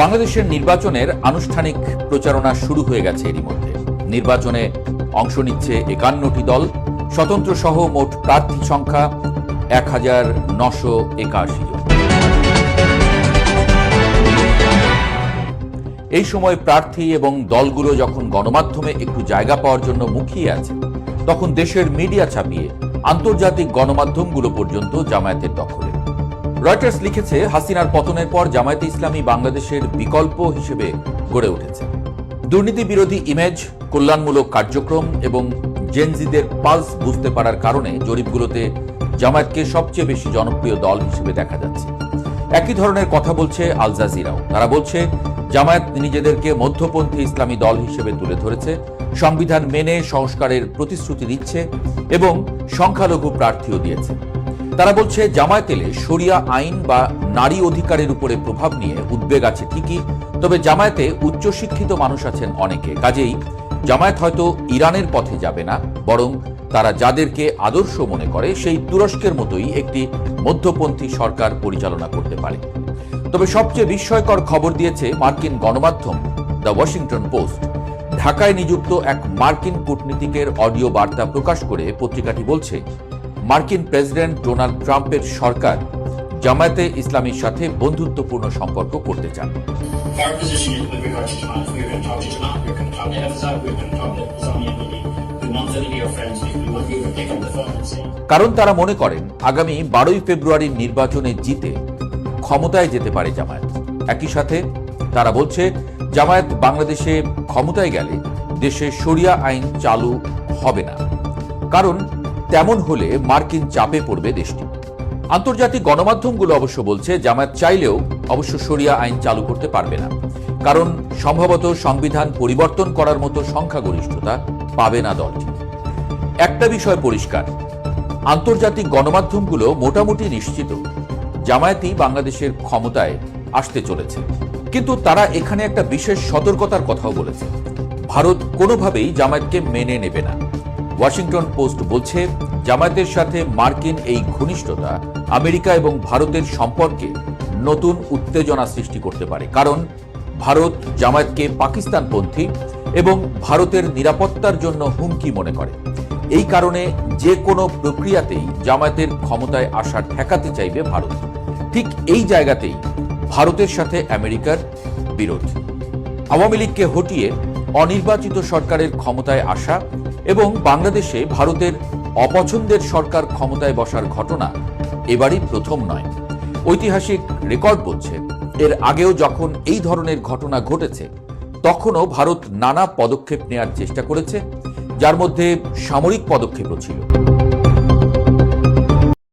বাংলাদেশের নির্বাচনের আনুষ্ঠানিক প্রচারণা শুরু হয়ে গেছে এরই মধ্যে। নির্বাচনে অংশ নিচ্ছে একান্নটি দল, স্বতন্ত্র সহ মোট প্রার্থী সংখ্যা এক হাজার নশো একাশি এই সময় প্রার্থী এবং দলগুলো যখন গণমাধ্যমে একটু জায়গা পাওয়ার জন্য মুখিয়ে আছে, তখন দেশের মিডিয়া ছাপিয়ে আন্তর্জাতিক গণমাধ্যমগুলো পর্যন্ত জামায়াতের দখলে। রয়টার্স লিখেছে, হাসিনার পতনের পর জামায়াতে ইসলামী বাংলাদেশের বিকল্প হিসেবে গড়ে উঠেছে। দুর্নীতি বিরোধী ইমেজ কল্যাণমূলক কার্যক্রম এবং জেনজিদের পালস বুঝতে পারার কারণে জরিপগুলোতে জামায়াতকে সবচেয়ে বেশি জনপ্রিয় দল হিসেবে দেখা যাচ্ছে। একই ধরনের কথা বলছে আল জাজিরাও। তারা বলছে, জামায়াত নিজেদেরকে মধ্যপন্থী ইসলামী দল হিসেবে তুলে ধরেছে, সংবিধান মেনে সংস্কারের প্রতিশ্রুতি দিচ্ছে এবং সংখ্যালঘু প্রার্থীও দিয়েছে। তারা বলছে জামায়াত এলে শরিয়া আইন বা নারী অধিকারের উপরে প্রভাব নিয়ে উদ্বেগ আছে ঠিকই, তবে জামায়াতে উচ্চশিক্ষিত মানুষ আছেন অনেকে। কাজেই জামায়াত হয়তো ইরানের পথে যাবে না, বরং তারা যাদেরকে আদর্শ মনে করে সেই তুরস্কের মতোই একটি মধ্যপন্থী সরকার পরিচালনা করতে পারে। তবে সবচেয়ে বিস্ময়কর খবর দিয়েছে মার্কিন গণমাধ্যম দ্য ওয়াশিংটন পোস্ট। ঢাকায় নিযুক্ত এক মার্কিন কূটনীতিকের অডিও বার্তা প্রকাশ করে পত্রিকাটি বলছে মার্কিন প্রেসিডেন্ট ডোনাল্ড ট্রাম্পের সরকার জামায়াতে ইসলামীর সাথে বন্ধুত্বপূর্ণ সম্পর্ক করতে চান। কারণ তারা মনে করেন, আগামী বারোই ফেব্রুয়ারির নির্বাচনে জিতে ক্ষমতায় যেতে পারে জামায়াত। একই সাথে তারা বলছে, জামায়াত বাংলাদেশে ক্ষমতায় গেলে দেশে সরিয়া আইন চালু হবে না। কারণ তেমন হলে মার্কিন চাপে পড়বে দেশটি। আন্তর্জাতিক গণমাধ্যমগুলো অবশ্য বলছে, জামায়াত চাইলেও অবশ্য শরিয়া আইন চালু করতে পারবে না। কারণ সম্ভবত সংবিধান পরিবর্তন করার মতো সংখ্যাগরিষ্ঠতা পাবে না দলটি। একটা বিষয় পরিষ্কার, আন্তর্জাতিক গণমাধ্যমগুলো মোটামুটি নিশ্চিত জামায়াতি বাংলাদেশের ক্ষমতায় আসতে চলেছে। কিন্তু তারা এখানে একটা বিশেষ সতর্কতার কথাও বলেছে। ভারত কোনোভাবেই জামায়াতকে মেনে নেবে না। ওয়াশিংটন পোস্ট বলছে, জামায়াতের সাথে মার্কিন এই ঘনিষ্ঠতা আমেরিকা এবং ভারতের সম্পর্কে নতুন উত্তেজনা সৃষ্টি করতে পারে। কারণ, ভারত জামায়াতকে পাকিস্তানপন্থী এবং ভারতের নিরাপত্তার জন্য হুমকি মনে করে। এই কারণে যে কোনো প্রক্রিয়াতেই জামায়াতের ক্ষমতায় আসা ঠেকাতে চাইবে ভারত। ঠিক এই জায়গাতেই ভারতের সাথে আমেরিকার বিরোধ। আওয়ামী লীগকে হটিয়ে অনির্বাচিত সরকারের ক্ষমতায় আসা এবং বাংলাদেশে ভারতের অপছন্দের সরকার ক্ষমতায় বসার ঘটনা এবারই প্রথম নয়। ঐতিহাসিক রেকর্ড বলছে এর আগেও যখন এই ধরনের ঘটনা ঘটেছে, তখনও ভারত নানা পদক্ষেপ নেয়ার চেষ্টা করেছে, যার মধ্যে সামরিক পদক্ষেপও ছিল।